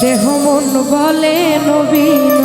দেহ মন বলে নবীন